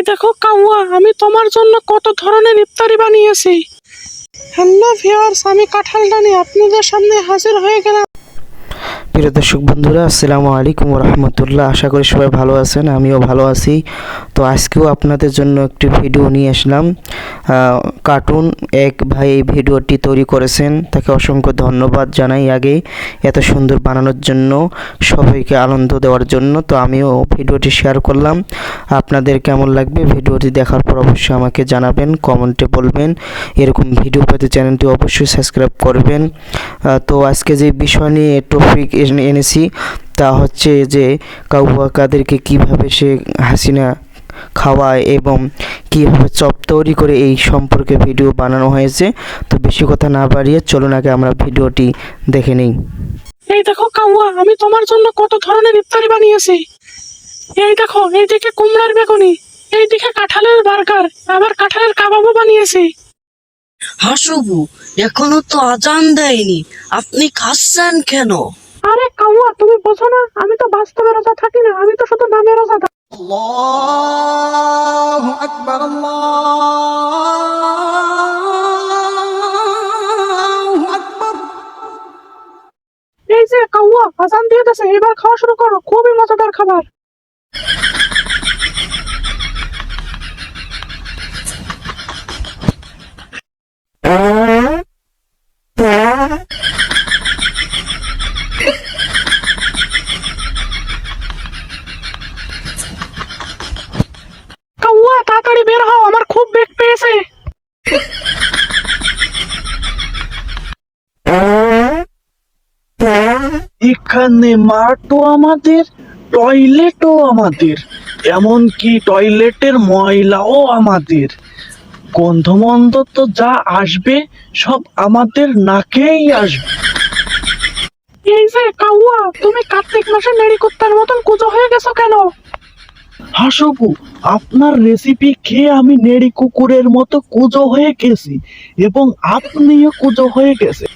এই দেখো কাউয়া, আমি তোমার জন্য কত ধরনের ইফতারি বানিয়েছি। হ্যালো ভিউয়ার্স, আমি কাঁঠালটা নিয়ে আপনাদের সামনে হাজির হয়ে গেলাম। প্রিয় দর্শক বন্ধুরা, আসসালামু আলাইকুম রহমতুল্লাহ আশা করি সবাই ভালো আছেন, আমিও ভালো আছি। তো আজকেও আপনাদের জন্য একটি ভিডিও নিয়ে আসলাম। কার্টুন এক ভাই এই ভিডিওটি তৈরি করেছেন। তাকে অসংখ্য ধন্যবাদ জানাই আগে এত সুন্দর বানানোর জন্য, সবাইকে আনন্দ দেওয়ার জন্য। তো আমিও ভিডিওটি শেয়ার করলাম। আপনাদের কেমন লাগবে ভিডিওটি দেখার পর অবশ্যই আমাকে জানাবেন, কমেন্টে বলবেন। এরকম ভিডিও পেতে চ্যানেলটি অবশ্যই সাবস্ক্রাইব করবেন। তো আজকে যে বিষয় নিয়ে টপিক এনেছি তা হচ্ছে যে কাউয়া কাদেরকে কীভাবে সে হাসিনা খাওয়ায় এবং কীভাবে চপ তৈরি করে এই সম্পর্কে ভিডিও বানানো হয়েছে তো বেশি কথা না বাড়িয়ে চলুন আগে আমরা ভিডিওটি দেখে নিই। এই দেখো কাউয়া আমি তোমার জন্য কত ধরনের ইফতারি বানিয়েছি। এই দেখো এইদিকে কুমড়ার বেগুনি এইদিকে কাঁঠালের বার্গার আবার কাঁঠালের কাবাবও বানিয়েছি। হাসুবু এখনও তো আজান দেয়নি আপনি খাচ্ছেন কেন? আরে কাউয়া তুমি বোঝো না আমি তো বাস্তবে রোজা থাকি না আমি তো শুধু নামে রোজা থাকি। এই যে কাউয়া আজান দিয়ে দেশে এবার খাওয়া শুরু করো খুবই মজাদার খাবার। তাড়াতাড়ি বের হও আমার খুব বেগ পেয়েছে। এখানে মাঠও আমাদের টয়লেটও আমাদের এমনকি টয়লেটের ময়লাও আমাদের। গন্ধমন্দ তো যা আসবে সব আমাদের নাকেই আসবে। এই যে কাউয়া তুমি কার্তিক মাসে নেড়ি কুত্তার মতন কুজো হয়ে গেছো কেন? হাসবু আপনার রেসিপি খেয়ে আমি নেড়ি কুকুরের মতো কুজো হয়ে গেছি এবং আপনিও কুজো হয়ে গেছে।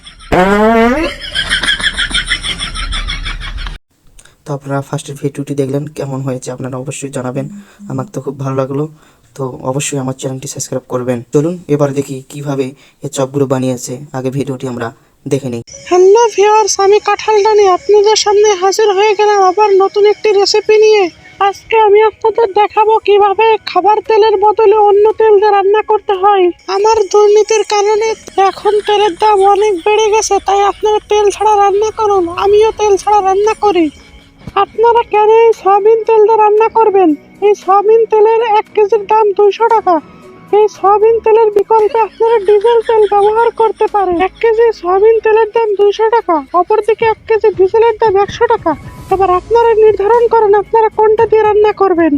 তো আপনারা ফার্স্টের ভিডিওটি দেখলেন, কেমন হয়েছে আপনারা অবশ্যই জানাবেন। আমার তো খুব ভালো লাগল, তো অবশ্যই আমার চ্যানেলটি সাবস্ক্রাইব করবেন। চলুন, এবার দেখি কীভাবে এই চপগুলো বানিয়েছে। আগে ভিডিওটি আমরা দেখে নিই। হ্যালো ভিউয়ার্স, আমি কাঁঠালটা নিয়ে আপনাদের সামনে হাজির হয়ে গেলাম আবার নতুন একটি রেসিপি নিয়ে। আজকে আমি আপনাদের দেখাবো কীভাবে খাবার তেলের বদলে অন্য তেল দিয়ে রান্না করতে হয়। আমার দুর্নীতির কারণে এখন তেলের দাম অনেক বেড়ে গেছে, তাই আপনারা তেল ছাড়া রান্না করুন। আমিও তেল ছাড়া রান্না করি। আপনারা কেন এই সয়াবিন তেল দিয়ে রান্না করবেন? এই সয়াবিন তেলের এক কেজির দাম দুইশো টাকা। এই সয়াবিন তেলের বিকল্পে আপনারা ডিজেল তেল ব্যবহার করতে পারেন। এক কেজি সয়াবিন তেলের দাম দুইশো টাকা, অপরদিকে এক কেজি ডিজেলের দাম একশো টাকা। এবার আপনারা নির্ধারণ করেন আপনারা কোনটা দিয়ে রান্না করবেন।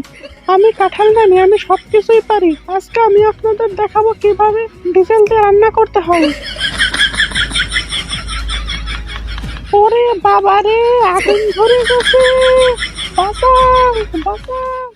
আমি কাঁঠাল জানি আমি সব কিছুই পারি। আজকে আমি আপনাদের দেখাবো কীভাবে ডিজেল দিয়ে রান্না করতে হয়। ওরে বাবারে, আগুন ধরে গেছে। বাঁচাও বাঁচাও